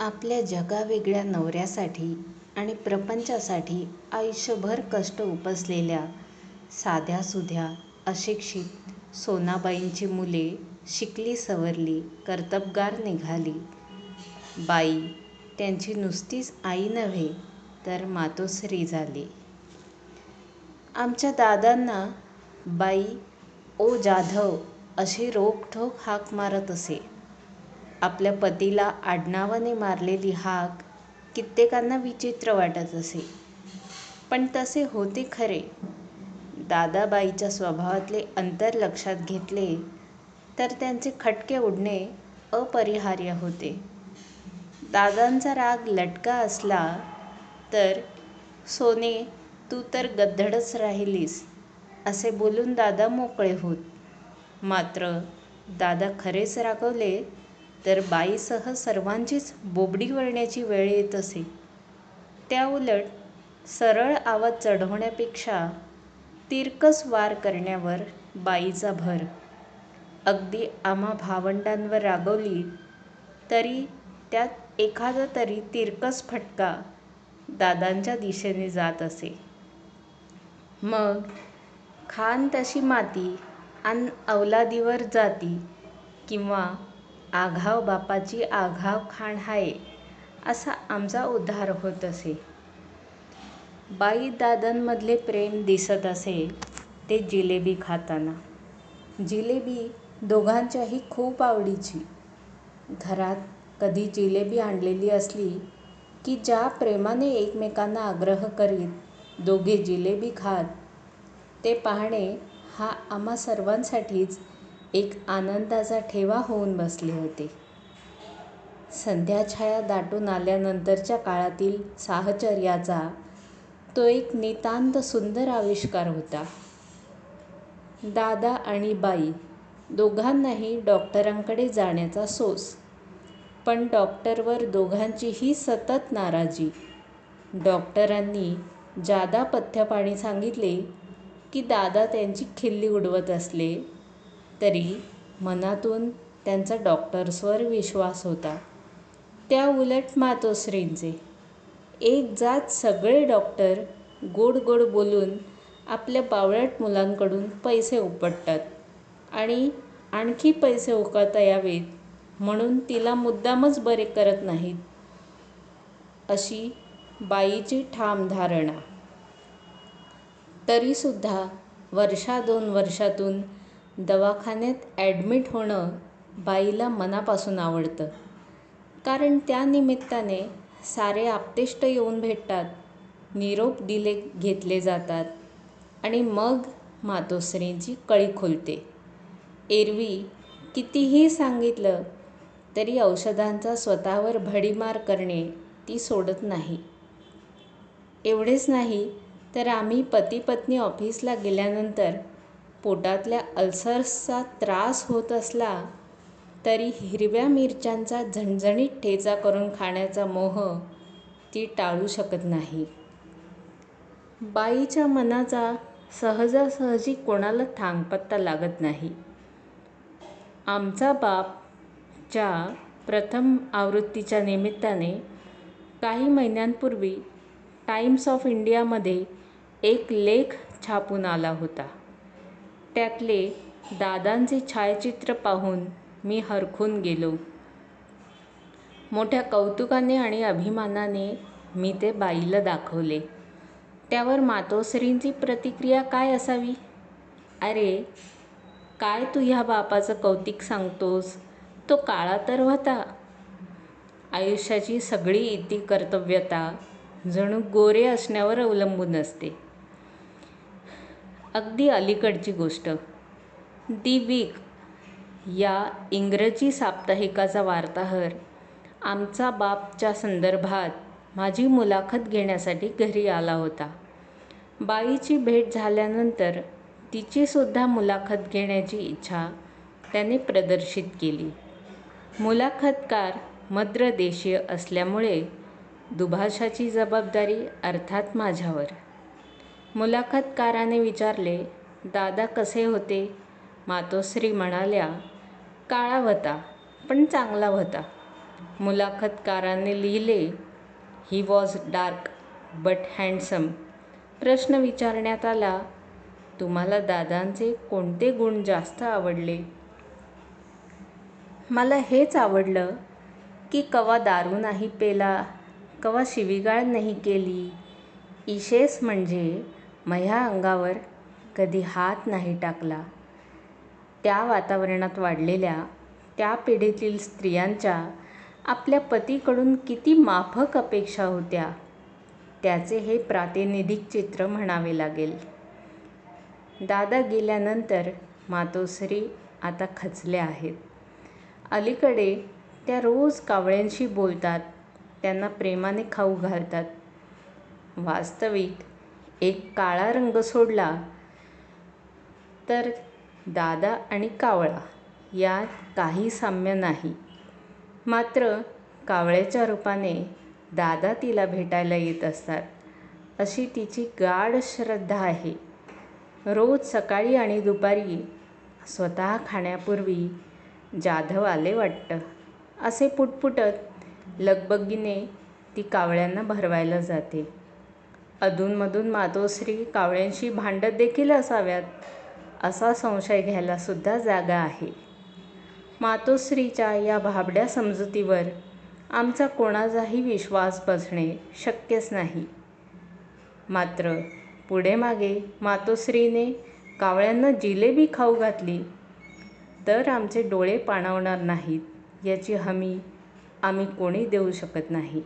आपल्या जगावेगळ्या नवऱ्यासाठी आणि प्रपंचासाठी आयुष्यभर कष्ट उपसलेल्या साध्यासुध्या अशिक्षित सोनाबाईंची मुले शिकली सवरली कर्तबगार निघाली. बाई त्यांची नुसतीच आई नव्हे तर मातोश्री झाली. आमच्या दादांना बाई ओ जाधव अशी रोखठोक हाक मारत असे. आपल्या पतीला आडनावाने मारलेली हाक कित्येकांना विचित्र वाटत असे. पण तसे होते खरे. दादाबाईच्या स्वभावातले अंतर लक्षात घेतले तर त्यांचे खटके उडणे अपरिहार्य होते. दादांचा राग लटका असला तर 'सोने तू तर गद्धडच राहिलीस' असे बोलून दादा मोकळे होत. मात्र दादा खरेच रागवले तर बाईसह सर्वांचीच बोबडी वळण्याची वेळ येत असे. त्याउलट सरळ आवाज चढवण्यापेक्षा तिरकस वार करण्यावर बाईचा भर. अगदी आम्हा भावंडांवर रागवली तरी त्यात एखादा तरी तिरकस फटका दादांच्या दिशेने जात असे. मग 'खान तशी माती अन अवलादीवर जाती' किंवा 'आघाव बापाची आघाव खाण आहे असा आमचा उद्धार होत असे. बाई दादांमधले प्रेम दिसत असे ते जिलेबी खाताना. जिलेबी दोघांच्याही खूप आवडीची. घरात कधी जिलेबी आणलेली असली की ज्या प्रेमाने एकमेकांना आग्रह करीत दोघे जिलेबी खात ते पाहणे हा आम्हा सर्वांसाठीच एक आनंदाचा ठेवा होऊन बसले होते. संध्याछाया दाटून आल्यानंतरच्या काळातील साहचर्याचा तो एक नितांत सुंदर आविष्कार होता. दादा आणि बाई दोघांनाही डॉक्टरांकडे जाण्याचा सोस. पण डॉक्टरवर दोघांचीही सतत नाराजी. डॉक्टरांनी जादा पथ्यपाणी सांगितले की दादा त्यांची खिल्ली उडवत असले तरी मनातून त्यांचा डॉक्टर्सवर विश्वास होता. त्या उलट मातोश्रींचे. एक जात सगळे डॉक्टर गोड गोड बोलून आपल्या बावळट मुलांकडून पैसे उपटतात आणि आणखी पैसे उकळता यावेत म्हणून तिला मुद्दामच बरे करत नाहीत अशी बाईची ठाम धारणा. तरीसुद्धा वर्षा दोन वर्षातून दवाखान्यात ॲडमिट होणं बाईला मनापासून आवडतं. कारण त्यानिमित्ताने सारे आप्तेष्ट येऊन भेटतात, निरोप दिले घेतले जातात आणि मग मातोश्रींची कळी खुलते. एरवी कितीही सांगितलं तरी औषधांचा स्वतःवर भडीमार करणे ती सोडत नाही. एवढेच नाही तर आम्ही पती-पत्नी ऑफिसला गेल्यानंतर पोटातल्या अल्सर्सचा त्रास होत असला तरी हिरव्या मिरच्यांचा झणझणीत ठेचा करून खाण्याचा मोह ती टाळू शकत नाही. बाईच्या मनाचा सहजासहजी कोणाला थांगपत्ता लागत नाही. 'आमचा बाप' च्या प्रथम आवृत्तीच्या निमित्ताने काही महिन्यांपूर्वी टाइम्स ऑफ इंडियामध्ये एक लेख छापून आला होता. त्यातले दादांचे छायाचित्र पाहून मी हरखून गेलो. मोठ्या कौतुकाने आणि अभिमानाने मी ते बाईला दाखवले. त्यावर मातोश्रींची प्रतिक्रिया काय असावी? 'अरे काय तू ह्या बापाचं कौतिक सांगतोस तो काळा तर व्हता. आयुष्याची सगळी इति कर्तव्यता जणू गोरे असण्यावर अवलंबून असते. अगदी अलीकडची गोष्ट. दि वीक या इंग्रजी साप्ताहिकाचा वार्ताहर आमचा बापच्या संदर्भात माझी मुलाखत घेण्यासाठी घरी आला होता. बाईची भेट झाल्यानंतर तिचीसुद्धा मुलाखत घेण्याची इच्छा त्याने प्रदर्शित केली. मुलाखतकार मद्रदेशीय असल्यामुळे दुभाषाची जबाबदारी अर्थात माझ्यावर. मुलाखतकाराने विचारले, दादा कसे होते? मातोश्री म्हणाल्या, काळा व्हता पण चांगला व्हता. मुलाखतकाराने लिहिले he was dark but handsome प्रश्न विचारण्यात आला तुम्हाला दादांचे कोणते गुण जास्त आवडले मला हेच आवडलं की कवा दारू नाही पेला कवा शिवीगाळ नाही केली इशेस म्हणजे मह्या अंगावर कधी हात नाही टाकला. त्या वातावरणात वाढलेल्या त्या पिढीतील स्त्रियांच्या आपल्या पतीकडून किती माफक अपेक्षा होत्या त्याचे हे प्रातिनिधिक चित्र म्हणावे लागेल. दादा गेल्यानंतर मातोश्री आता खचल्या आहेत. अलीकडे त्या रोज कावळ्यांशी बोलतात त्यांना प्रेमाने खाऊ घालतात. वास्तविक एक काळा रंग सोडला तर दादा आणि कावळा यात काही साम्य नाही. मात्र कावळ्याच्या रूपाने दादा तिला भेटायला येत असतात. अशी तिची गाढ श्रद्धा आहे. रोज सकाळी आणि दुपारी स्वतः खाण्यापूर्वी जाधव आले वाटतं. असे पुटपुटत लगबगीने ती कावळ्यांना भरवायला जाते. अधूनमधून मातोश्री कावळ्यांशी भांडत देखील असाव्यात असा संशय घ्यायलासुद्धा जागा आहे. मातोश्रीच्या या भाबड्या समजुतीवर आमचा कोणाचाही विश्वास बसणे शक्यच नाही. मात्र पुढे मागे मातोश्रीने कावळ्यांना जिलेबी खाऊ घातली तर आमचे डोळे पाणावणार नाहीत याची हमी आम्ही कोणी देऊ शकत नाही.